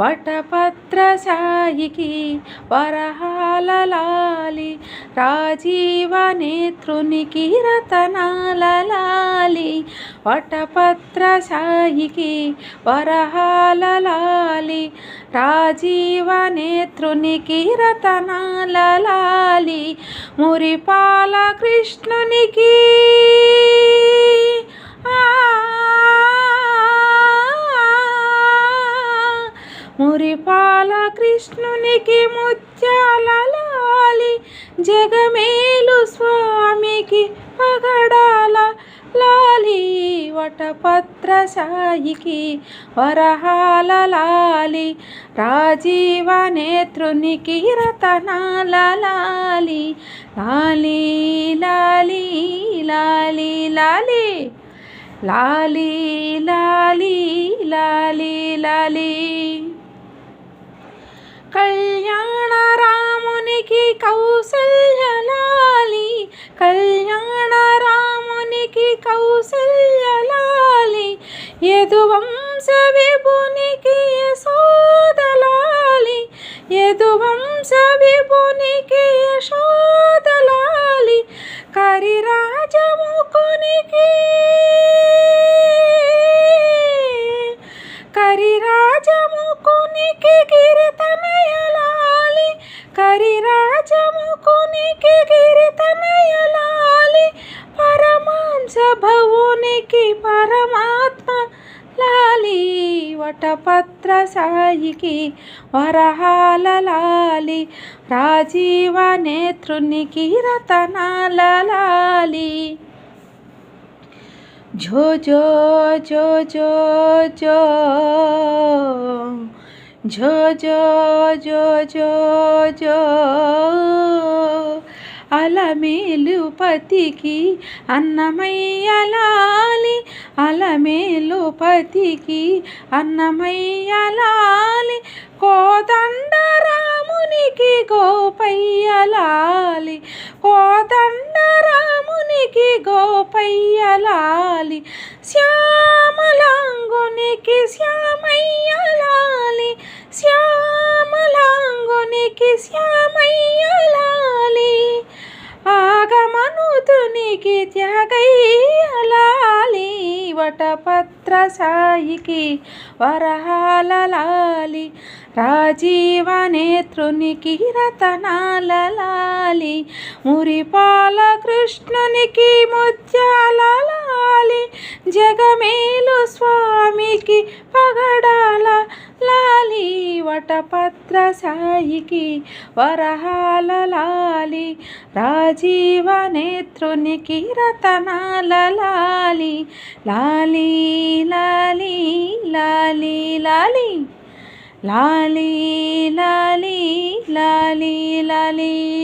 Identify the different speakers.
Speaker 1: వటపత్రసాయికి వరహాలలాలి రాజీవ నేత్రునికి రతనాలలాలి. వటపత్రసాయికి వరహాలలాలి రాజీవ నేత్రునికి రతనాలలాలి. మురిపాల కృష్ణునికి కృష్ణునికి ముత్యాలాలి జగమేలు స్వామికి పగడాల లాలి వటపత్ర సాయికి వరహాల లాలి రాజీవ నేత్రునికి రతనాల లాలి లాలి లాలి లాలి లాలి లాలి లాలి లాలి లాలి. రామునికి కౌసల్యలాలి. కళ్యాణ రామునికి కౌసల్యలాలి. యదువంశ విభునికి కరిరాజముకునికి గిరితనయలాలి పరమాంస భవునికి పరమాత్మ లాలి వటపత్ర సాయికి వరహాల లాలి రాజీవ నేత్రునికి రతనాల లాలి జో జో జో జో జో జో జో జో జో జో. అలమేలు పతికి అన్నమయ్యలాలి. అలమేలు పతికి అన్నమయ్యలాలి. కోదండరామునికి గోపయ్యలాలి. కోదండరామునికి గోపయ్యలాలి. శ్యామలాంగునికి శ్యామయ్యాలి వటపత్ర సాయికి వరహాలలాలి రాజీవనేత్రునికి రతనాలలాలి మురిపాల కృష్ణునికి ముత్యాలలాలి జగమేలు స్వామికి పగడాల లాలి వటప సాయికి వరహాల లాలి రాజీవ నేత్రునికి రతనాల లాలి లాలి లాలి లాలి లాలి. లాలి లాలి లాలి లాలి.